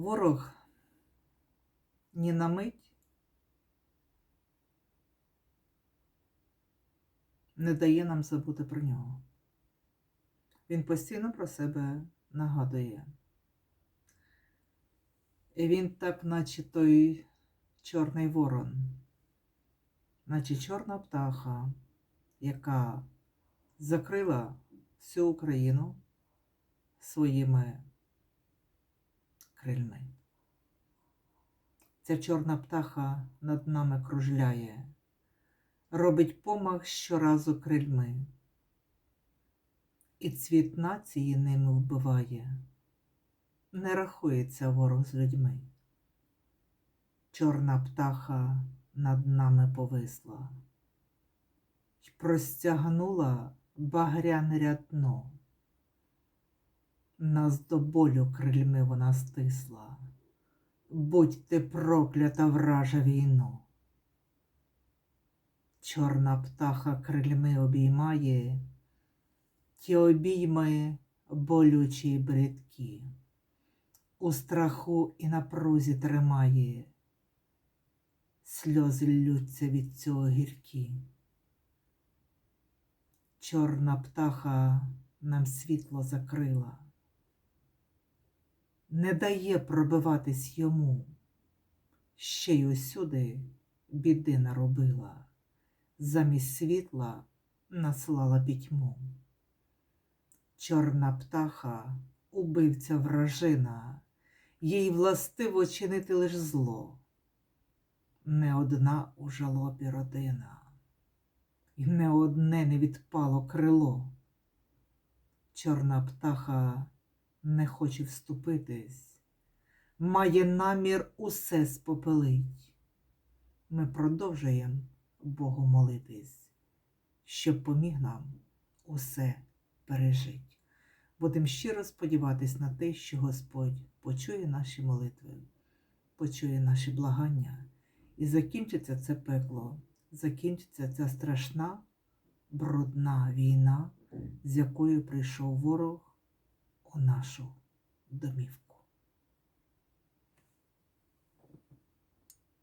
Ворог ні на мить не дає нам забути про нього. Він постійно про себе нагадує. І він так, наче той чорний ворон, наче чорна птаха, яка закрила всю Україну своїми крильми. Ця чорна птаха над нами кружляє, робить помах щоразу крильми, і цвіт нації ними вбиває, не рахується ворог з людьми. Чорна птаха над нами повисла й простягнула багряне рядно. Нас до болю крильми вона стисла. Будь ти проклята вража війно. Чорна птаха крильми обіймає, ті обійми болючі й бридкі, у страху і напрузі тримає, сльози ллються від цього гіркі. Чорна птаха нам світло закрила, не дає пробиватись йому, ще й усюди біди наробила, замість світла наслала пітьму. Чорна птаха, убивця вражина, їй властиво чинити лиш зло. Не одна у жалобі родина і не одне не відпало крило. Чорна птаха не хоче вступитись, має намір усе спопелить. Ми продовжуємо Богу молитись, щоб поміг нам усе пережить. Будемо щиро сподіватись на те, що Господь почує наші молитви, почує наші благання і закінчиться це пекло закінчиться ця страшна, брудна війна, з якою прийшов ворог у нашу домівку.